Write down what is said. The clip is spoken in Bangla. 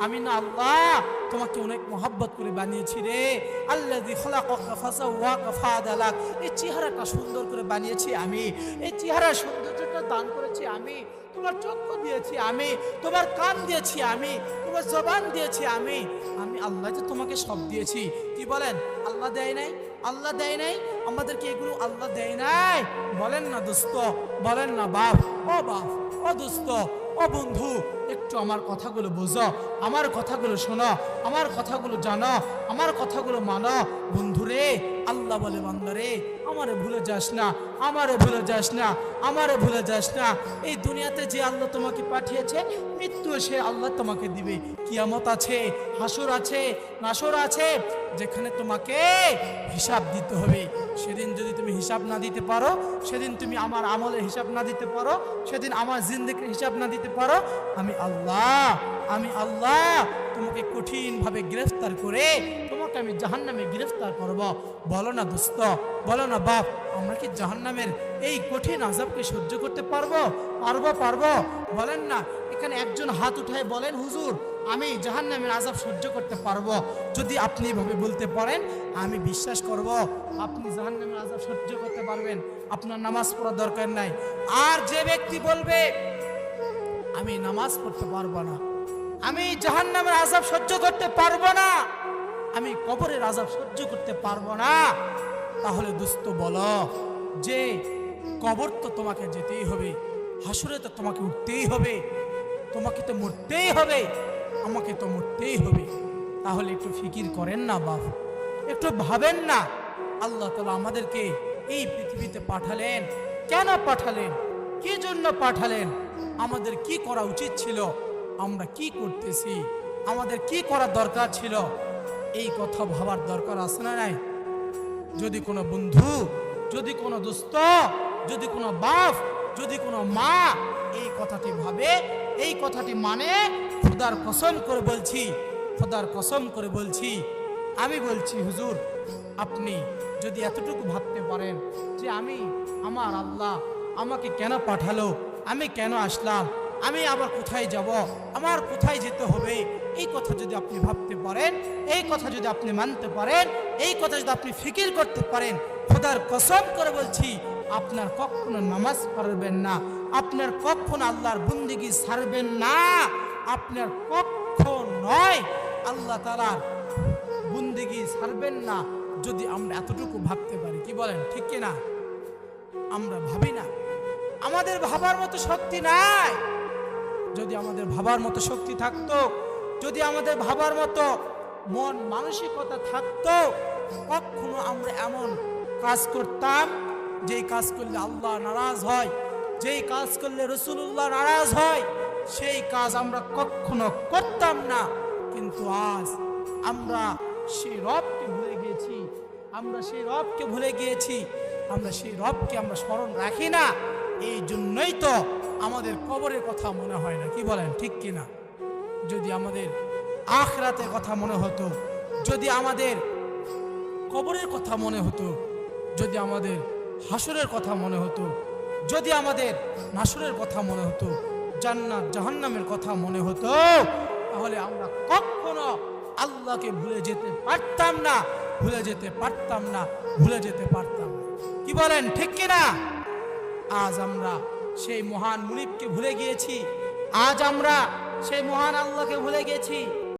আমি না আল্লাহ, তোমাকে অনেক মহাব্বত করে বানিয়েছি রে। আল্লাহ এই চেহারাটা সুন্দর করে বানিয়েছি আমি। এই চেহারা সৌন্দর্যটা দান করেছি আমি। তোমার চক্ষু দিয়েছি আমি। তোমার কান দিয়েছি আমি। তোমার জবান দিয়েছি আমি। আমি আল্লাহ যে তোমাকে সব দিয়েছি। কি বলেন? আল্লাহ দেয় নাই? আল্লাহ দেয় নাই? আমাদেরকে এগুলো আল্লাহ দেয় নাই? বলেন না দোস্ত, বলেন না বাপ। ও বাপ, ও দোস্ত, ও বন্ধু, একটু আমার কথাগুলো বোঝো। আমার কথাগুলো শোনো, আমার কথাগুলো জানো, আমার কথাগুলো মানো। বন্ধুরে, আল্লাহ বলে বান্দারে, আমারে ভুলে যাস না, আমারে ভুলে যাস না, আমারে ভুলে যাস না। এই দুনিয়াতে যে আল্লাহ তোমাকে পাঠিয়েছে, মৃত্যু সে আল্লাহ তোমাকে দিবে। কিয়ামত আছে, হাসুর আছে, নাসর আছে, যেখানে তোমাকে হিসাব দিতে হবে। সেদিন যদি তুমি হিসাব না দিতে পারো, সেদিন তুমি আমার আমলের হিসাব না দিতে পারো, সেদিন আমার জিন্দিগির হিসাব না দিতে পারো, আমি আল্লাহ আমি আল্লাহ তোমাকে কঠিনভাবে গ্রেফতার করে তোমাকে আমি জাহান্নামে গ্রেফতার করব। বলো না দোস্ত, বলো না বাপ, আমরা কি জাহান্নামের এই কঠিন আজাবকে সহ্য করতে পারব? পারব পারব। বলেন না, এখানে একজন হাত উঠায় বলেন, হুজুর, আমি জাহান্নামের আজাব সহ্য করতে পারব। যদি আপনি এভাবে বলতে পারেন, আমি বিশ্বাস করব আপনি জাহান্নামের আজাব সহ্য করতে পারবেন। আপনার নামাজ পড়া দরকার নাই। আর যে ব্যক্তি বলবে, আমি নামাজ পড়তে পারব না। আমি জাহান্নামের আজাব সহ্য করতে পারব না। আমি কবরের আজাব সহ্য করতে পারব না। তাহলে দুস্থ বলো, যে কবর তো তোমাকে যেতেই হবে, হাসুরে তো তোমাকে উঠতেই হবে, তোমাকে তো মরতেই হবে, আমাকে তো মরতেই হবে। তাহলে একটু ফিকির করেন না বাপ একটু ভাবেন না। আল্লাহ তালা আমাদেরকে এই পৃথিবীতে পাঠালেন। কেন পাঠালেন? কি জন্য পাঠালেন? আমাদের কি করা উচিত ছিল? আমরা কি করতেছি? আমাদের কি করার দরকার ছিল? এই কথা ভাবার দরকার আছে না নাই? যদি কোনো বন্ধু, যদি কোনো দোস্ত, যদি কোনো বাপ, যদি কোনো মা এই কথাটি ভাবে, এই কথাটি মানে খোদার কসম করে বলছি, খোদার কসম করে বলছি, আমি বলছি, হুজুর, আপনি যদি এতটুকু ভাবতে পারেন যে আমি, আমার আল্লাহ আমাকে কেন পাঠালো, আমি কেন আসলাম আমি আবার কোথায় যাব? আমার কোথায় যেতে হবে? এই কথা যদি আপনি ভাবতে পারেন, এই কথা যদি আপনি মানতে পারেন, এই কথা যদি আপনি ফিকির করতে পারেন, খোদার কসম করে বলছি, আপনার কখনো নামাজ পড়বেন না। আপনার কখনো আল্লাহর বন্দিগি ছাড়বেন না। আপনার কখন নয়, আল্লাহ তালার বন্দিগি ছাড়বেন না। যদি আমরা এতটুকু ভাবতে পারি, কি বলেন, ঠিক কিনা? আমরা ভাবি না। আমাদের ভাবার মতো শক্তি নাই। যদি আমাদের ভাবার মতো শক্তি থাকতো, যদি আমাদের ভাবার মতো মন মানসিকতা থাকতো, কখনো আমরা এমন কাজ করতাম, যেই কাজ করলে আল্লাহ নারাজ হয়, যেই কাজ করলে রসুল্লাহ নারাজ হয়, সেই কাজ আমরা কখনো করতাম না। কিন্তু আজ আমরা সেই রবকে ভুলে গিয়েছি, আমরা সেই রবকে ভুলে গিয়েছি, আমরা সেই রবকে আমরা স্মরণ রাখি না, এই জন্যই তো আমাদের কবরের কথা মনে হয় না, কি বলেন, ঠিক কি না যদি আমাদের আখরাতের কথা মনে হতো, যদি আমাদের কবরের কথা মনে হতো, যদি আমাদের হাসরের কথা মনে হতো, যদি আমাদের নাসরের কথা মনে হতো, জান্নাত, জাহান্নামের কথা মনে হতো, তাহলে আমরা কখনো আল্লাহকে ভুলে যেতে পারতাম না, ভুলে যেতে পারতাম না, ভুলে যেতে পারতাম কি বলেন, ঠিক কিনা? আজ আমরা সেই মহান মুনিবকে ভুলে গিয়েছি। আজ আমরা সেই মহান আল্লাহকে ভুলে গেছি।